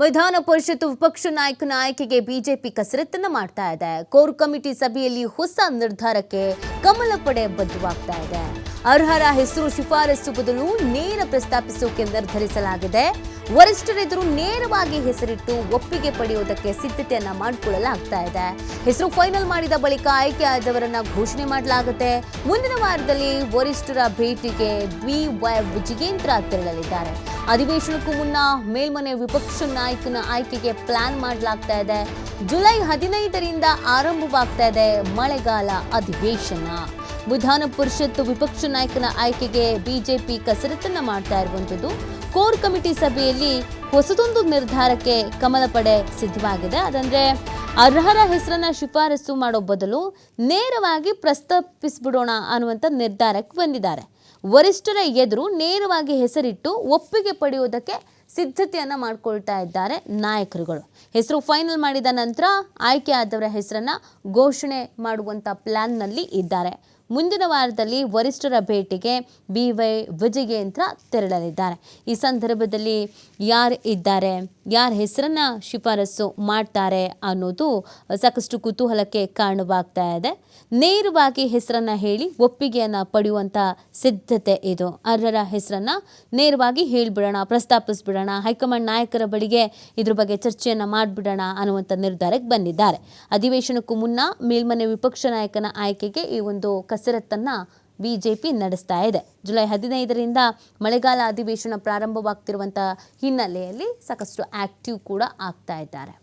ವಿಧಾನ ಪರಿಷತ್ ವಿಪಕ್ಷ ನಾಯಕನ ಆಯ್ಕೆಗೆ ಬಿಜೆಪಿ ಕಸರತ್ತನ್ನು ಮಾಡ್ತಾ ಇದೆ. ಕೋರ್ ಕಮಿಟಿ ಸಭೆಯಲ್ಲಿ ಹೊಸ ನಿರ್ಧಾರಕ್ಕೆ ಕಮಲ ಪಡೆ ಬದ್ಧವಾಗ್ತಾ ಇದೆ. ಅರ್ಹರ ಹೆಸರು ಶಿಫಾರಸು ಬದಲು ನೇರ ಪ್ರಸ್ತಾಪಿಸೋಕೆ ನಿರ್ಧರಿಸಲಾಗಿದೆ. ವರಿಷ್ಠರೆದುರು ನೇರವಾಗಿ ಹೆಸರಿಟ್ಟು ಒಪ್ಪಿಗೆ ಪಡೆಯುವುದಕ್ಕೆ ಸಿದ್ಧತೆಯನ್ನ ಮಾಡಿಕೊಳ್ಳಲಾಗ್ತಾ ಇದೆ. ಹೆಸರು ಫೈನಲ್ ಮಾಡಿದ ಬಳಿಕ ಆಯ್ಕೆ ಆದವರನ್ನ ಘೋಷಣೆ ಮಾಡಲಾಗುತ್ತೆ. ಮುಂದಿನ ವಾರದಲ್ಲಿ ವರಿಷ್ಠರ ಭೇಟಿಗೆ ಬಿ ವೈ ವಿಜಯೇಂದ್ರ ತೆರಳಲಿದ್ದಾರೆ. ಅಧಿವೇಶನಕ್ಕೂ ಮುನ್ನ ಮೇಲ್ಮನೆ ವಿಪಕ್ಷ ನಾಯಕನ ಆಯ್ಕೆಗೆ ಪ್ಲಾನ್ ಮಾಡಲಾಗ್ತಾ ಇದೆ. ಜುಲೈ ಹದಿನೈದರಿಂದ ಆರಂಭವಾಗ್ತಾ ಇದೆ ಮಳೆಗಾಲ ಅಧಿವೇಶನ. ವಿಧಾನ ಪರಿಷತ್ ವಿಪಕ್ಷ ನಾಯಕನ ಆಯ್ಕೆಗೆ ಬಿಜೆಪಿ ಕಸರತ್ತನ್ನ ಮಾಡ್ತಾ ಇರುವಂಥದ್ದು. ಕೋರ್ ಕಮಿಟಿ ಸಭೆಯಲ್ಲಿ ಹೊಸದೊಂದು ನಿರ್ಧಾರಕ್ಕೆ ಕಮಲ ಪಡೆ ಸಿದ್ಧವಾಗಿದೆ. ಅದಂದ್ರೆ ಅರ್ಹರ ಹೆಸರನ್ನ ಶಿಫಾರಸು ಮಾಡೋ ಬದಲು ನೇರವಾಗಿ ಪ್ರಸ್ತಾಪಿಸ್ಬಿಡೋಣ ಅನ್ನುವಂಥ ನಿರ್ಧಾರಕ್ಕೆ ಬಂದಿದ್ದಾರೆ. ವರಿಷ್ಠರ ಎದುರು ನೇರವಾಗಿ ಹೆಸರಿಟ್ಟು ಒಪ್ಪಿಗೆ ಪಡೆಯುವುದಕ್ಕೆ ಸಿದ್ಧತೆಯನ್ನ ಮಾಡ್ಕೊಳ್ತಾ ಇದ್ದಾರೆ ನಾಯಕರುಗಳು. ಹೆಸರು ಫೈನಲ್ ಮಾಡಿದ ನಂತರ ಆಯ್ಕೆ ಆದವರ ಹೆಸರನ್ನ ಘೋಷಣೆ ಮಾಡುವಂಥ ಪ್ಲ್ಯಾನ್ನಲ್ಲಿ ಇದ್ದಾರೆ. ಮುಂದಿನ ವಾರದಲ್ಲಿ ವರಿಷ್ಠರ ಭೇಟಿಗೆ ಬಿ ವೈ ವಿಜಯೇಂದ್ರ ತೆರಳಲಿದ್ದಾರೆ. ಈ ಸಂದರ್ಭದಲ್ಲಿ ಯಾರು ಇದ್ದಾರೆ, ಯಾರ ಹೆಸರನ್ನ ಶಿಫಾರಸು ಮಾಡ್ತಾರೆ ಅನ್ನೋದು ಸಾಕಷ್ಟು ಕುತೂಹಲಕ್ಕೆ ಕಾರಣವಾಗ್ತಾ ಇದೆ. ನೇರವಾಗಿ ಹೆಸರನ್ನ ಹೇಳಿ ಒಪ್ಪಿಗೆಯನ್ನ ಪಡೆಯುವಂಥ ಸಿದ್ಧತೆ ಇದು. ಅರ್ಹರ ಹೆಸರನ್ನ ನೇರವಾಗಿ ಹೇಳಿಬಿಡೋಣ, ಪ್ರಸ್ತಾಪಿಸ್ಬಿಡೋಣ. ಹೈಕಮಾಂಡ್ ನಾಯಕರ ಬಳಿಗೆ ಇದ್ರ ಬಗ್ಗೆ ಚರ್ಚೆಯನ್ನ ಮಾಡಿಬಿಡೋಣ ಅನ್ನುವಂಥ ನಿರ್ಧಾರಕ್ಕೆ ಬಂದಿದ್ದಾರೆ. ಅಧಿವೇಶನಕ್ಕೂ ಮುನ್ನ ಮೇಲ್ಮನೆ ವಿಪಕ್ಷ ನಾಯಕನ ಆಯ್ಕೆಗೆ ಈ ಒಂದು ಕಸರತ್ತನ್ನ ಬಿಜೆಪಿ ನಡೆಸ್ತಾ ಇದೆ. ಜುಲೈ ಹದಿನೈದರಿಂದ ಮಳೆಗಾಲ ಅಧಿವೇಶನ ಪ್ರಾರಂಭವಾಗ್ತಿರುವಂಥ ಹಿನ್ನೆಲೆಯಲ್ಲಿ ಸಾಕಷ್ಟು ಆಕ್ಟಿವ್ ಕೂಡ ಆಗ್ತಾ ಇದ್ದಾರೆ.